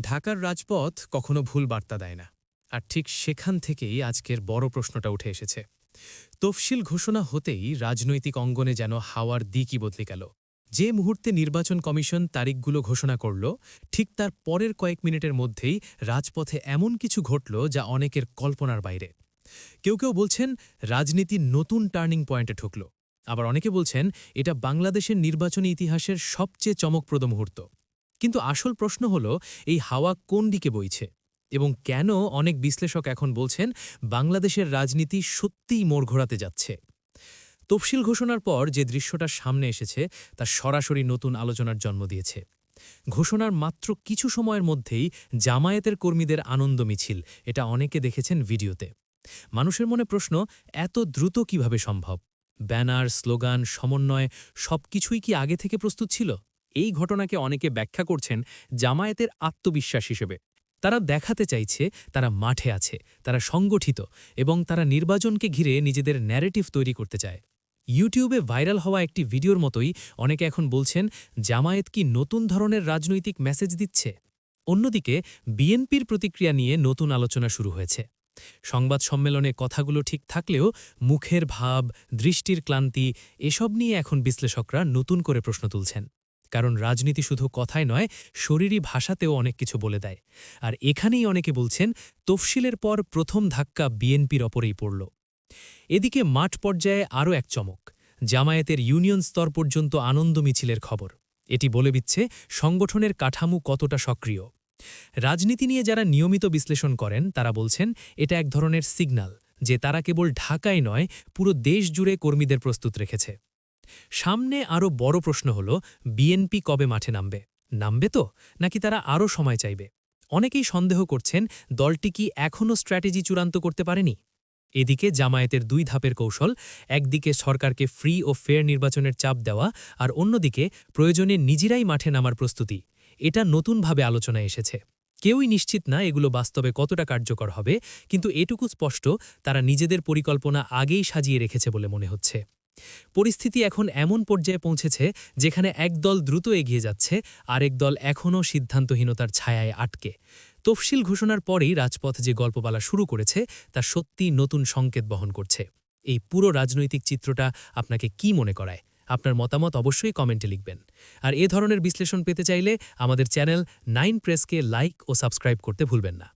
ঢাকার রাজপথ কখনো ভুল বার্তা দেয় না। আর ঠিক সেখান থেকেই আজকের বড় প্রশ্নটা উঠে এসেছে। তফসিল ঘোষণা হতেই রাজনৈতিক অঙ্গনে যেন হাওয়ার দিকই বদলে গেল। যে মুহূর্তে নির্বাচন কমিশন তারিখগুলো ঘোষণা করল, ঠিক তার পরের কয়েক মিনিটের মধ্যেই রাজপথে এমন কিছু ঘটল যা অনেকের কল্পনার বাইরে। কেউ কেউ বলছেন রাজনীতির নতুন টার্নিং পয়েন্টে ঠুকল আবার অনেকে বলছেন, এটা বাংলাদেশের নির্বাচনী ইতিহাসের সবচেয়ে চমকপ্রদ মুহূর্ত। কিন্তু আসল প্রশ্ন হল, এই হাওয়া কোন দিকে বইছে? এবং কেন অনেক বিশ্লেষক এখন বলছেন, বাংলাদেশের রাজনীতি সত্যিই মোড় ঘোরাতে যাচ্ছে? তফসিল ঘোষণার পর যে দৃশ্যটা সামনে এসেছে, তা সরাসরি নতুন আলোচনার জন্ম দিয়েছে। ঘোষণার মাত্র কিছু সময়ের মধ্যেই জামায়াতের কর্মীদের আনন্দ মিছিল, এটা অনেকে দেখেছেন ভিডিওতে। মানুষের মনে প্রশ্ন, এত দ্রুত কীভাবে সম্ভব? ব্যানার, স্লোগান, সমন্বয়, সবকিছুই কি আগে থেকে প্রস্তুত ছিল? এই ঘটনাকে অনেকে ব্যাখ্যা করছেন জামায়াতের আত্মবিশ্বাস হিসেবে। তারা দেখাতে চাইছে তারা মাঠে আছে, তারা সংগঠিত এবং তারা নির্বাচনকে ঘিরে নিজেদের ন্যারেটিভ তৈরি করতে চায়। ইউটিউবে ভাইরাল হওয়া একটি ভিডিওর মতোই অনেকে এখন বলছেন, জামায়াত কি নতুন ধরনের রাজনৈতিক মেসেজ দিচ্ছে? অন্যদিকে, বিএনপির প্রতিক্রিয়া নিয়ে নতুন আলোচনা শুরু হয়েছে। সংবাদ সম্মেলনে কথাগুলো ঠিক থাকলেও মুখের ভাব, দৃষ্টির ক্লান্তি, এসব নিয়ে এখন বিশ্লেষকরা নতুন করে প্রশ্ন তুলছেন। কারণ রাজনীতি শুধু কথায় নয়, শরীরী ভাষাতেও অনেক কিছু বলে দেয়। আর এখানেই অনেকে বলছেন তফসিলের পর প্রথম ধাক্কা বিএনপির ওপরেই পড়ল। এদিকে মাঠ পর্যায়ে আরও এক চমক, জামায়াতের ইউনিয়ন স্তর পর্যন্ত আনন্দ মিছিলের খবর। এটি বলে দিচ্ছে, সংগঠনের কাঠামো কতটা সক্রিয়। রাজনীতি নিয়ে যারা নিয়মিত বিশ্লেষণ করেন, তারা বলছেন, এটা এক ধরনের সিগন্যাল যে তারা কেবল ঢাকায় নয়, পুরো দেশ জুড়ে কর্মীদের প্রস্তুত রেখেছে। সামনে আরও বড় প্রশ্ন হল বিএনপি কবে মাঠে নামবে? নামবে তো? নাকি তারা আরও সময় চাইবে? অনেকেই সন্দেহ করছেন, দলটি কি এখনও স্ট্র্যাটেজি চূড়ান্ত করতে পারেনি? এদিকে জামায়াতের দুই ধাপের কৌশল, একদিকে সরকারকে ফ্রি ও ফেয়ার নির্বাচনের চাপ দেওয়া আর অন্যদিকে প্রয়োজনে নিজেরাই মাঠে নামার প্রস্তুতি। এটা নতুনভাবে আলোচনায় এসেছে। কেউই নিশ্চিত না এগুলো বাস্তবে কতটা কার্যকর হবে, কিন্তু এটুকু স্পষ্ট, তারা নিজেদের পরিকল্পনা আগেই সাজিয়ে রেখেছে বলে মনে হচ্ছে। পরিস্থিতি এখন এমন পর্যায়ে পৌঁছেছে যেখানে এক দল দ্রুত এগিয়ে যাচ্ছে, আরেক দল এখনও সিদ্ধান্তহীনতার ছায়ায় আটকে। তফসিল ঘোষণার পরেই রাজপথ যে গল্পপালা শুরু করেছে, তা সত্যি নতুন সংকেত বহন করছে। এই পুরো রাজনৈতিক চিত্রটা আপনাকে কি মনে করায়? আপনার মতামত অবশ্যই কমেন্টে লিখবেন। আর এ ধরনের বিশ্লেষণ পেতে চাইলে আমাদের চ্যানেল নাইন প্রেসকে লাইক ও সাবস্ক্রাইব করতে ভুলবেন না।